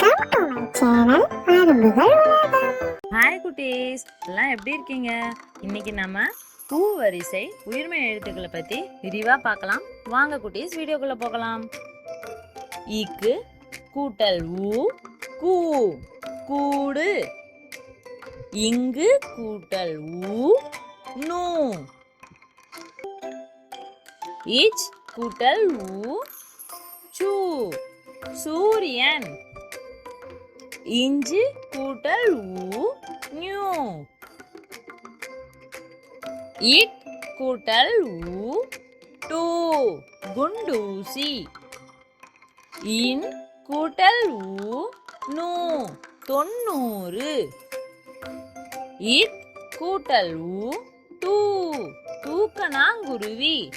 Welcome to my channel Arumbugal Ulagam hi குட்டீஸ். எல்லாம் எப்படி இருக்கீங்க? இன்னைக்கு நம்ம பூ வரிசை உயிர்மை எழுத்துக்களை பத்தி விரிவா பார்க்கலாம். வாங்க குட்டீஸ் வீடியோக்குள்ள போகலாம். ஈக்கு கூட்டல் ஊ கூ கூடு. இங்கு கூட்டல் ஊ நூ. இச் கூட்டல் ஊ சூ. சூரியன். இஞ்சு கூட்டல் ஊ நியூ இட் கூட்டல் ஊ டூ. குண்டூசி. இன் கூட்டல் ஊ நூ. தொண்ணூறு இட் கூட்டல் ஊ டூ. தூக்கணாங்குருவி.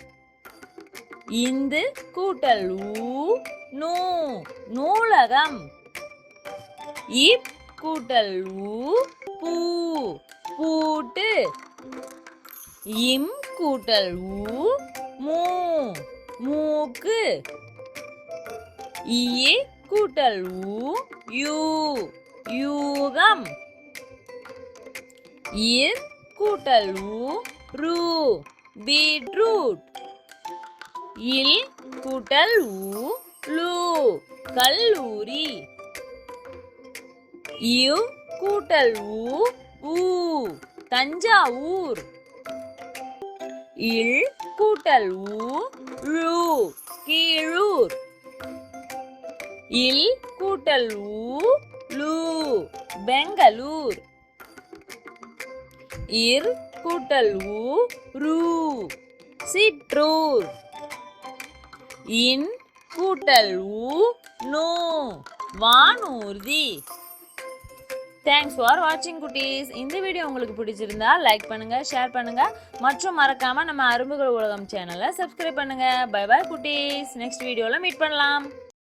இந்து கூட்டல் ஊ நூ. நூலகம். இப் கூட்டல் ஊ பூ பூட்டு இம் கூட்டல் ஊ மூ மூக்கு இ கூட்டல் ஊ யூ யூகம் இர் கூட்டல் ஊ ரூ பீட்ரூட் இல் கூட்டல் ஊ லூ கல்லூரி. இவ் கூட்டல் ஊ ஊ. தஞ்சாவூர். இல் கூட்டல் ஊ ழு. கீழூர். இல் கூட்டல் ஊ லூ பெங்களூர். இர் கூட்டல் ஊ ரூ சிற்றூர். இன் கூட்டல் ஊ நூ. வானூர்தி. தேங்க்ஸ் ஃபார் வாட்சிங் குட்டீஸ். இந்த வீடியோ உங்களுக்கு பிடிச்சிருந்தா லைக் பண்ணுங்க ஷேர் பண்ணுங்க. மற்றும் மறக்காம நம்ம அரும்புகள் உலகம் சேனலை சப்ஸ்கிரைப் பண்ணுங்க. பை பை குட்டீஸ். நெக்ஸ்ட் வீடியோவில் மீட் பண்ணலாம்.